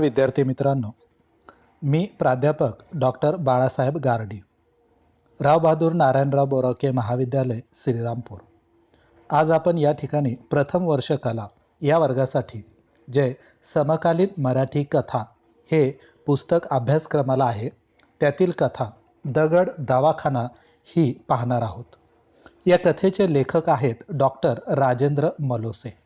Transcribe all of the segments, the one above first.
विद्यार्थी मित्रांनो मी प्राध्यापक डॉक्टर बाळासाहेब गारडी. रावबहादूर नारायणराव बोरावके महाविद्यालय श्रीरामपूर. आज आपण या ठिकाणी प्रथम वर्ष कला या वर्गासाठी जे समकालीन मराठी कथा हे पुस्तक अभ्यासक्रमाला आहे त्यातील कथा दगड दवाखाना ही पाहणार आहोत. या कथेचे लेखक आहेत डॉक्टर राजेंद्र मलोसे.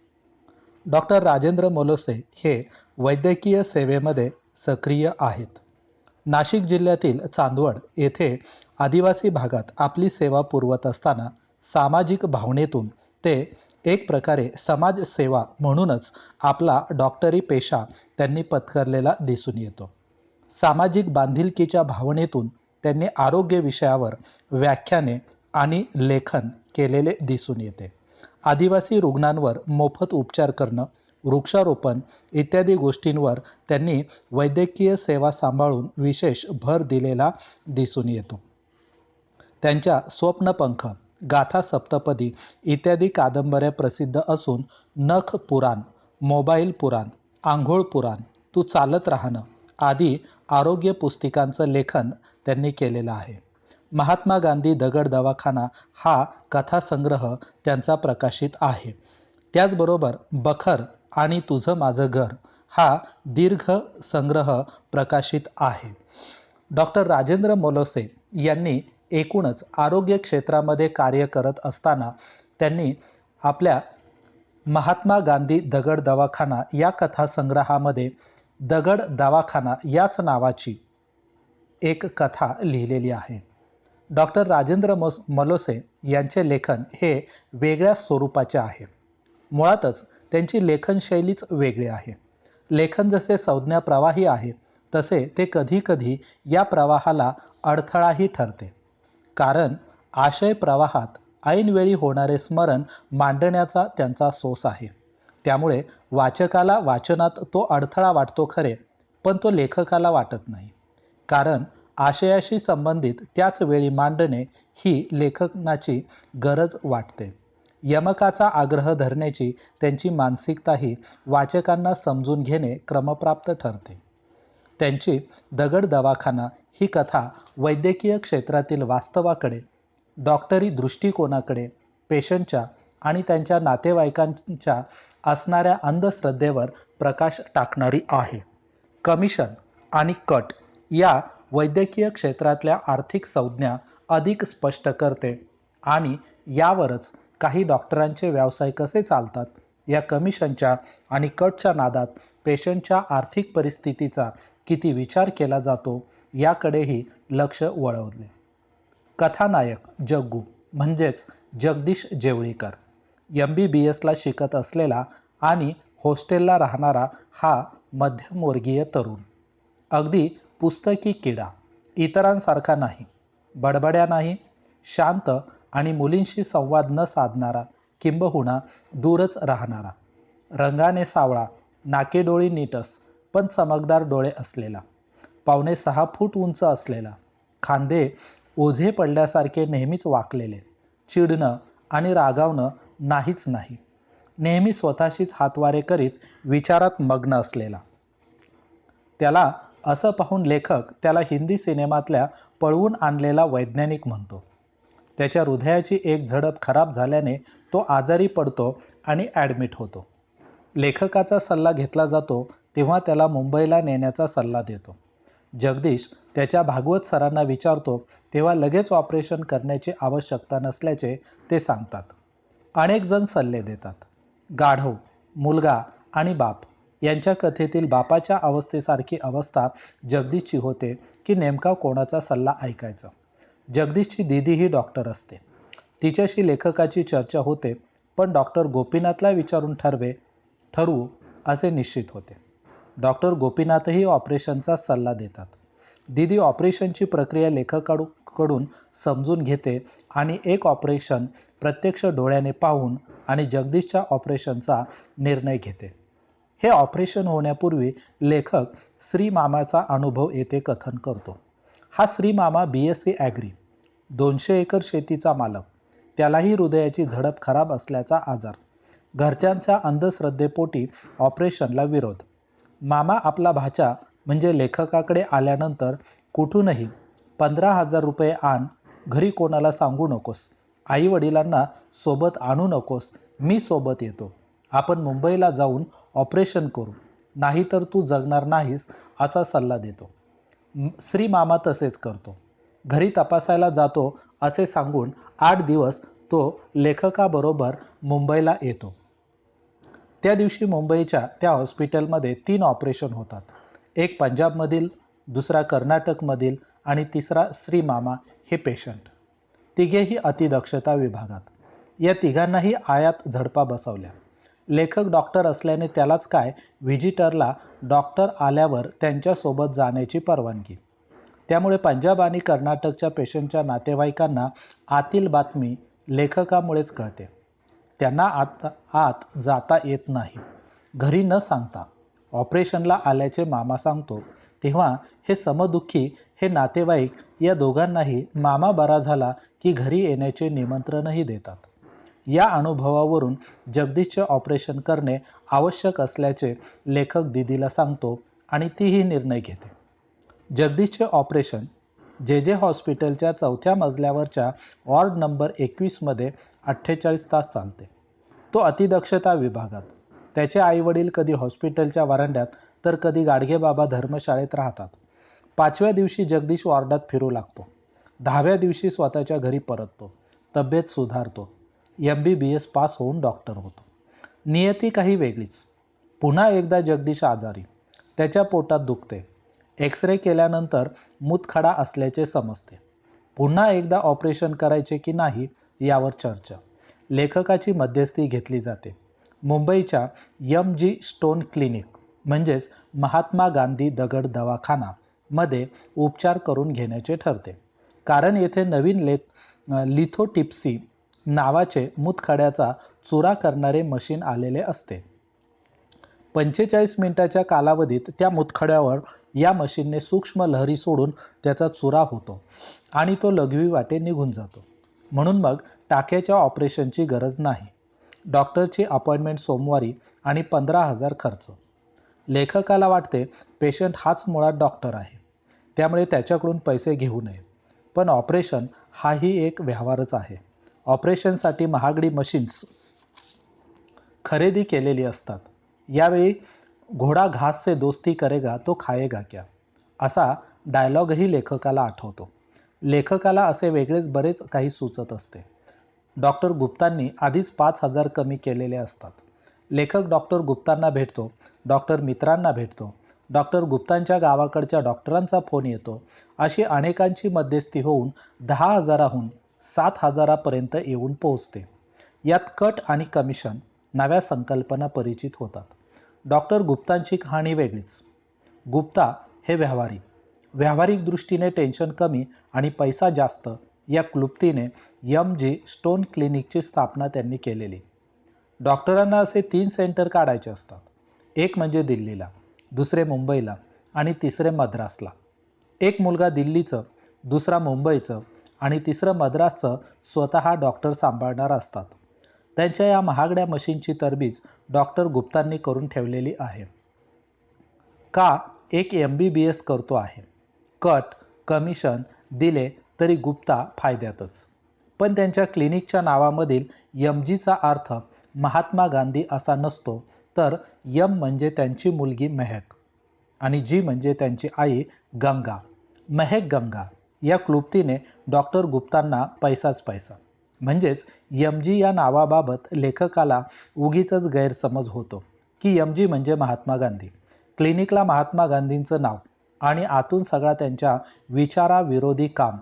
डॉक्टर राजेंद्र मोलोसे हे वैद्यकीय सेवेमध्ये सक्रिय आहेत. नाशिक जिल्ह्यातील चांदवड येथे आदिवासी भागात आपली सेवा पुरवत असताना सामाजिक भावनेतून ते एक प्रकारे समाजसेवा म्हणूनच आपला डॉक्टरी पेशा त्यांनी पत्करलेला दिसून येतो. सामाजिक बांधिलकीच्या भावनेतून त्यांनी आरोग्य विषयावर व्याख्याने आणि लेखन केलेले दिसून येते. आदिवासी रुग्णांवर मोफत उपचार करणं वृक्षारोपण इत्यादी गोष्टींवर त्यांनी वैद्यकीय सेवा सांभाळून विशेष भर दिलेला दिसून येतो. त्यांच्या स्वप्नपंख गाथा सप्तपदी इत्यादी कादंबऱ्या प्रसिद्ध असून नख पुराण मोबाईल पुराण आंघोळ पुराण तू चालत राहणं आदी आरोग्य पुस्तिकांचं लेखन त्यांनी केलेलं आहे. महात्मा गांधी दगड दवाखाना हा कथासंग्रह त्यांचा प्रकाशित आहे. त्याचबरोबर बखर आणि तुझं माझं घर हा दीर्घ संग्रह प्रकाशित आहे. डॉक्टर राजेंद्र मोलोसे यांनी एकूणच आरोग्य क्षेत्रामध्ये कार्य करत असताना त्यांनी आपल्या महात्मा गांधी दगड दवाखाना या कथासंग्रहामध्ये दगड दवाखाना याच नावाची एक कथा लिहिलेली आहे. डॉक्टर राजेंद्र मोस मलोसे यांचे लेखन हे वेगळ्या स्वरूपाचे आहे. मुळातच त्यांची लेखनशैलीच वेगळी आहे. लेखन जसे संज्ञा प्रवाही आहे तसे ते कधीकधी या प्रवाहाला अडथळाही ठरते. कारण आशय प्रवाहात ऐनवेळी होणारे स्मरण मांडण्याचा त्यांचा सोस आहे. त्यामुळे वाचकाला वाचनात तो अडथळा वाटतो खरे पण तो लेखकाला वाटत नाही. कारण आशयाशी संबंधित त्याच वेळी मांडणे ही लेखनाची गरज वाटते. यमकाचा आग्रह धरण्याची त्यांची मानसिकताही वाचकांना समजून घेणे क्रमप्राप्त ठरते. त्यांची दगड दवाखाना ही कथा वैद्यकीय क्षेत्रातील वास्तवाकडे डॉक्टरी दृष्टिकोनाकडे पेशंटच्या आणि त्यांच्या नातेवाईकांच्या असणाऱ्या अंधश्रद्धेवर प्रकाश टाकणारी आहे. कमिशन आणि कट या वैद्यकीय क्षेत्रातल्या आर्थिक संज्ञा अधिक स्पष्ट करते आणि यावरच काही डॉक्टरांचे व्यवसाय कसे चालतात या कमिशनच्या आणि कटच्या नादात पेशंटच्या आर्थिक परिस्थितीचा किती विचार केला जातो याकडेही लक्ष वळवले. कथानायक जग्गू म्हणजेच जगदीश जेवळीकर एम बी बी एसला शिकत असलेला आणि हॉस्टेलला राहणारा हा मध्यमवर्गीय तरुण. अगदी पुस्तकी किडा इतरांसारखा नाही बडबड्या नाही शांत आणि मुलींशी संवाद न साधणारा किंबहुना दूरच राहणारा. रंगाने सावळा नाकेडोळी नीटस पण चमकदार डोळे असलेला. पावणे सहा फूट उंच असलेला. खांदे ओझे पडल्यासारखे नेहमीच वाकलेले. चिडणं आणि रागावणं नाहीच नाही. नेहमी स्वतःशीच हातवारे करीत विचारात मग्न असलेला. त्याला असं पाहून लेखक त्याला हिंदी सिनेमातल्या पळवून आणलेला वैज्ञानिक म्हणतो. त्याच्या हृदयाची एक झडप खराब झाल्याने तो आजारी पडतो आणि ॲडमिट होतो. लेखकाचा सल्ला घेतला जातो तेव्हा त्याला मुंबईला नेण्याचा सल्ला देतो. जगदीश त्याच्या भागवत सरांना विचारतो तेव्हा लगेच ऑपरेशन करण्याची आवश्यकता नसल्याचे ते सांगतात. अनेक जण सल्ले देतात. गाढव मुलगा आणि बाप. यांच्या कथेतील बापाच्या अवस्थेसारखी अवस्था जगदीशची होते की नेमका कोणाचा सल्ला ऐकायचा? जगदीशची दिदी ही डॉक्टर असते. तिच्याशी लेखकाची चर्चा होते पण डॉक्टर गोपीनाथला विचारून ठरवे ठरवू असे निश्चित होते. डॉक्टर गोपीनाथही ऑपरेशनचा सल्ला देतात. दिदी ऑपरेशनची प्रक्रिया लेखकाकडून समजून घेते आणि एक ऑपरेशन प्रत्यक्ष डोळ्याने पाहून आणि जगदीशच्या ऑपरेशनचा निर्णय घेते. हे ऑपरेशन होण्यापूर्वी लेखक श्रीमामाचा अनुभव येथे कथन करतो. हा Shrimama B S C agri दोनशे एकर शेतीचा मालक. त्यालाही हृदयाची झडप खराब असल्याचा आजार. घरच्यांच्या अंधश्रद्धेपोटी ऑपरेशनला विरोध. मामा आपला भाचा म्हणजे लेखकाकडे आल्यानंतर कुठूनही पंधरा हजार रुपये आण घरी कोणाला सांगू नकोस. आई वडिलांना सोबत आणू नकोस मी सोबत येतो. आपण मुंबईला जाऊन ऑपरेशन करू. नाहीतर तू जगणार नाहीस असा सल्ला देतो. श्री मामा तसेच करतो. घरी तपासायला जातो असे सांगून आठ दिवस तो लेखकाबरोबर मुंबईला येतो. त्या दिवशी मुंबईच्या त्या हॉस्पिटलमध्ये तीन ऑपरेशन होतात. एक पंजाबमधील दुसरा कर्नाटकमधील आणि तिसरा श्री मामा हे पेशंट. तिघेही अतिदक्षता विभागात. या तिघांनाही आयात झडपा बसवल्या. लेखक डॉक्टर असल्याने त्यालाच काय? व्हिजिटरला डॉक्टर आल्यावर त्यांच्यासोबत जाण्याची परवानगी. त्यामुळे पंजाब आणि कर्नाटकच्या पेशंटच्या नातेवाईकांना आतील बातमी लेखकामुळेच कळते. त्यांना आत आत जाता येत नाही. घरी न सांगता ऑपरेशनला आल्याचे मामा सांगतो तेव्हा हे समदुःखी हे नातेवाईक या दोघांनाही मामा बरा झाला की घरी येण्याचे निमंत्रणही देतात. या अनुभवावरून जगदीशचे ऑपरेशन करणे आवश्यक असल्याचे लेखक दिदीला सांगतो आणि तीही निर्णय घेते. जगदीशचे ऑपरेशन जे जे हॉस्पिटलच्या चौथ्या मजल्यावरच्या वॉर्ड नंबर एकवीसमध्ये अठ्ठेचाळीस तास चालते. तो अतिदक्षता विभागात. त्याचे आईवडील कधी हॉस्पिटलच्या वरांड्यात तर कधी गाडगेबाबा धर्मशाळेत राहतात. पाचव्या दिवशी जगदीश वॉर्डात फिरू लागतो. दहाव्या दिवशी स्वतःच्या घरी परततो. तब्येत सुधारतो. M B B S pass होऊन डॉक्टर होतो. नियती काही वेगळीच. पुन्हा एकदा जगदीश आजारी. त्याच्या पोटात दुखते. एक्सरे केल्यानंतर मूतखडा असल्याचे समजते. पुन्हा एकदा ऑपरेशन करायचे की नाही यावर चर्चा. लेखकाची मध्यस्थी घेतली जाते. मुंबईच्या यम जी स्टोन क्लिनिक म्हणजेच महात्मा गांधी दगड दवाखाना मध्ये उपचार करून घेण्याचे ठरते. कारण येथे नवीन ले लिथोटिप्सी नावाचे मुतखड्याचा चुरा करणारे मशीन आलेले असते. पंचेचाळीस मिनिटाच्या कालावधीत त्या मुतखड्यावर या मशीनने सूक्ष्म लहरी सोडून त्याचा चुरा होतो आणि तो लघवी वाटे निघून जातो. म्हणून मग टाक्याच्या ऑपरेशनची गरज नाही. डॉक्टरची अपॉइंटमेंट सोमवारी आणि पंधरा हजार खर्च. लेखकाला वाटते पेशंट हाच मुळात डॉक्टर आहे. त्यामुळे त्याच्याकडून पैसे घेऊ नये. पण ऑपरेशन हाही एक व्यवहारच आहे. ऑपरेशनसाठी महागडी मशीन्स खरेदी केलेली असतात. यावेळी घोडा घास से दोस्ती करेगा तो खाएगा क्या? असा डायलॉगही लेखकाला आठवतो. लेखकाला असे वेगळेच बरेच काही सुचत असते. डॉक्टर गुप्तांनी आधीच पाच हजार कमी केलेले असतात. लेखक डॉक्टर गुप्तांना भेटतो डॉक्टर मित्रांना भेटतो डॉक्टर गुप्तांच्या गावाकडच्या डॉक्टरांचा फोन येतो अशी अनेकांची मध्यस्थी होऊन दहा हजाराहून सात हजारापर्यंत येऊन पोहोचते. यात कट आणि कमिशन नव्या संकल्पना परिचित होतात. डॉक्टर गुप्तांची कहाणी वेगळीच. गुप्ता हे व्यावहारिक. व्यावहारिक दृष्टीने टेन्शन कमी आणि पैसा जास्त या क्लुप्तीने यम जी स्टोन क्लिनिकची स्थापना त्यांनी केलेली. डॉक्टरांना असे तीन सेंटर काढायचे असतात. एक म्हणजे दिल्लीला दुसरे मुंबईला आणि तिसरे मद्रासला. एक मुलगा दिल्लीचं दुसरा मुंबईचं आणि तिसरं मद्रासचं स्वतः डॉक्टर सांभाळणार असतात. त्यांच्या या महागड्या मशीनची तरबीज डॉक्टर गुप्तांनी करून ठेवलेली आहे. का एक एम बी बी एस करतो आहे? कट कमिशन दिले तरी गुप्ता फायद्यातच. पण त्यांच्या क्लिनिकच्या नावामधील यमजीचा अर्थ महात्मा गांधी असा नसतो तर यम म्हणजे त्यांची मुलगी महक. आणि जी म्हणजे त्यांची आई गंगा. महक गंगा. या क्लुप्तीने डॉक्टर गुप्तांना पैसाच पैसा. म्हणजेच यमजी या नावाबाबत लेखकाला उगीच गैरसमज होतो. की यमजी म्हणजे महात्मा गांधी. क्लिनिकला महात्मा गांधींचं नाव आणि आतून सगळा त्यांच्या विचाराविरोधी काम.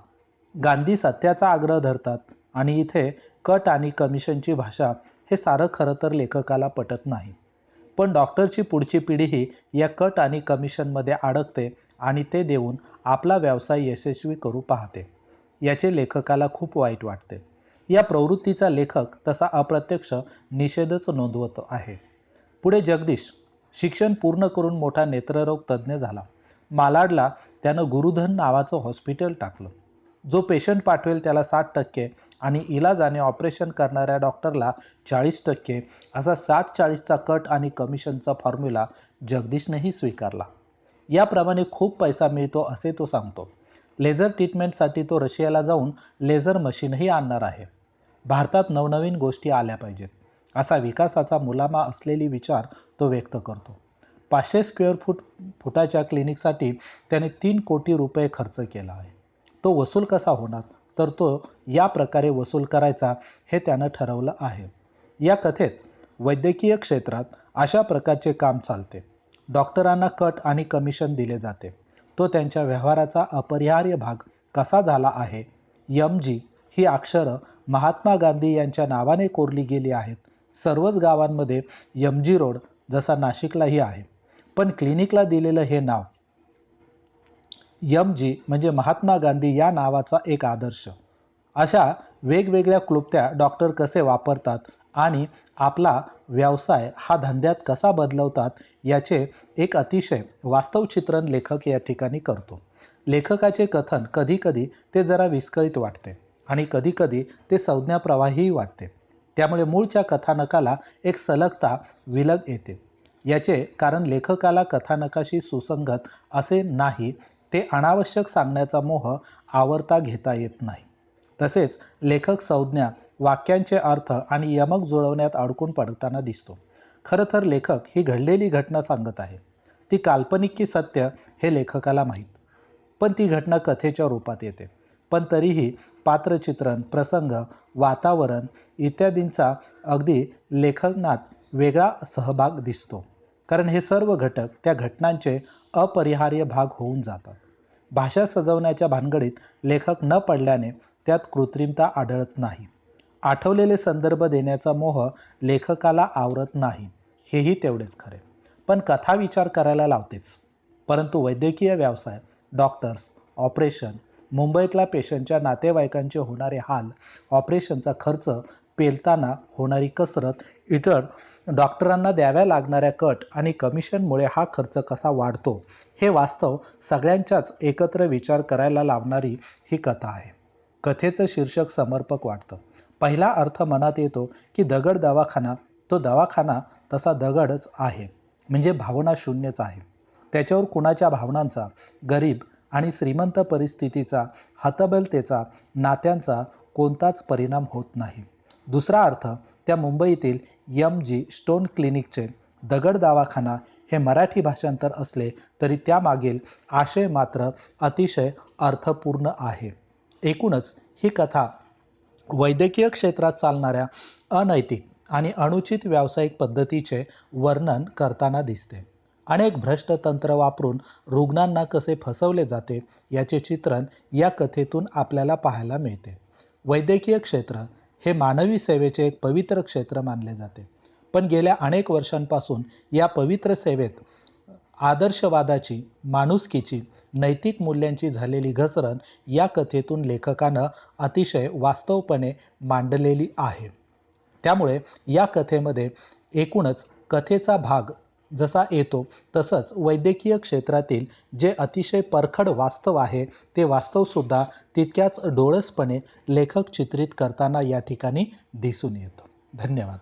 गांधी सत्याचा आग्रह धरतात आणि इथे कट आणि कमिशनची भाषा हे सारं खरं तर लेखकाला पटत नाही. पण डॉक्टरची पुढची पिढीही या कट आणि कमिशनमध्ये अडकते आणि ते देऊन आपला व्यवसाय यशस्वी करू पाहते. याचे लेखकाला खूप वाईट वाटते. या प्रवृत्तीचा लेखक तसा अप्रत्यक्ष निषेधच नोंदवत आहे. पुढे जगदीश शिक्षण पूर्ण करून मोठा नेत्ररोग तज्ज्ञ झाला. मालाडला त्यानं गुरुधन नावाचं हॉस्पिटल टाकलं. जो पेशंट पाठवेल त्याला साठ टक्के आणि इलाजाने ऑपरेशन करणाऱ्या डॉक्टरला चाळीस टक्के असा साठ चाळीसचा कट आणि कमिशनचा फॉर्म्युला जगदीशनेही स्वीकारला. याप्रमाणे खूप पैसा मिळतो असे तो सांगतो. लेझर ट्रीटमेंटसाठी तो रशियाला जाऊन लेझर मशीनही आणणार आहे. भारतात नवनवीन गोष्टी आल्या पाहिजेत. असा विकासाचा मुलामा असलेली विचार तो व्यक्त करतो. पाचशे स्क्वेअर फूट फुटाच्या क्लिनिकसाठी त्याने तीन कोटी रुपये खर्च केला आहे. तो वसूल कसा होणार? तर तो या प्रकारे वसूल करायचा हे त्यानं ठरवलं आहे. या कथेत वैद्यकीय क्षेत्रात अशा प्रकारचे काम चालते. डॉक्टरांना कट आणि कमिशन दिले जाते. तो त्यांच्या व्यवहाराचा अपरिहार्य भाग कसा झाला आहे? यम जी ही अक्षरं महात्मा गांधी यांच्या नावाने कोरली गेली आहेत. सर्वच गावांमध्ये यमजी रोड जसा नाशिकलाही आहे. पण क्लिनिकला दिलेलं हे नाव यम जी म्हणजे महात्मा गांधी या नावाचा एक आदर्श. अशा वेगवेगळ्या क्लुप्त्या डॉक्टर कसे वापरतात आणि आपला व्यवसाय हा धंद्यात कसा बदलवतात याचे एक अतिशय वास्तव चित्रण लेखक या ठिकाणी करतो. लेखकाचे कथन कधीकधी ते जरा विस्कळीत वाटते आणि कधीकधी ते संज्ञाप्रवाही वाटते. त्यामुळे मूळच्या कथानकाला एक सलगता विलग येते. याचे कारण लेखकाला कथानकाशी सुसंगत असे नाही ते अनावश्यक सांगण्याचा मोह आवरता घेता येत नाही. तसेच लेखक संज्ञा वाक्यांचे अर्थ आणि यमक जुळवण्यात अडकून पडताना दिसतो. खरं तर लेखक ही घडलेली घटना सांगत आहे. ती काल्पनिक की सत्य हे लेखकाला माहीत. पण ती घटना कथेच्या रूपात येते. पण तरीही पात्रचित्रण प्रसंग वातावरण इत्यादींचा अगदी लेखनात वेगळा सहभाग दिसतो. कारण हे सर्व घटक त्या घटनांचे अपरिहार्य भाग होऊन जातात. भाषा सजवण्याच्या भानगडीत लेखक न पडल्याने त्यात कृत्रिमता आढळत नाही. आठवलेले संदर्भ देण्याचा मोह लेखकाला आवरत नाही. हेही तेवढेच खरे. पण कथा विचार करायला लावतेच. परंतु वैद्यकीय व्यवसाय डॉक्टर्स ऑपरेशन मुंबईतल्या पेशंटच्या नातेवाईकांचे होणारे हाल ऑपरेशनचा खर्च पेलताना होणारी कसरत इतर डॉक्टरांना द्याव्या लागणाऱ्या कट आणि कमिशनमुळे हा खर्च कसा वाढतो हे वास्तव सगळ्यांच्याच एकत्र विचार करायला लावणारी ही कथा आहे. कथेचं शीर्षक समर्पक वाटतं. पहिला अर्थ मनात येतो की दगड दवाखाना तो दवाखाना तसा दगडच आहे. म्हणजे भावना शून्यच आहे. त्याच्यावर कुणाच्या भावनांचा गरीब आणि श्रीमंत परिस्थितीचा हतबलतेचा नात्यांचा कोणताच परिणाम होत नाही. दुसरा अर्थ त्या मुंबईतील यम जी स्टोन क्लिनिकचे दगड दवाखाना हे मराठी भाषांतर असले तरी त्यामागील आशय मात्र अतिशय अर्थपूर्ण आहे. एकूणच ही कथा वैद्यकीय क्षेत्रात चालणाऱ्या अनैतिक आणि अनुचित व्यावसायिक पद्धतीचे वर्णन करताना दिसते. अनेक भ्रष्ट तंत्र वापरून रुग्णांना कसे फसवले जाते याचे चित्रण या कथेतून आपल्याला पाहायला मिळते. वैद्यकीय क्षेत्र हे मानवी सेवेचे एक पवित्र क्षेत्र मानले जाते. पण गेल्या अनेक वर्षांपासून या पवित्र सेवेत आदर्शवादाची माणुसकीची नैतिक मूल्यांची झालेली घसरण या कथेतून लेखकानं अतिशय वास्तवपणे मांडलेली आहे. त्यामुळे या कथेमध्ये एकूणच कथेचा भाग जसा येतो तसंच वैद्यकीय क्षेत्रातील जे अतिशय परखड वास्तव आहे ते वास्तवसुद्धा तितक्याच डोळसपणे लेखक चित्रित करताना या ठिकाणी दिसून येतो. धन्यवाद.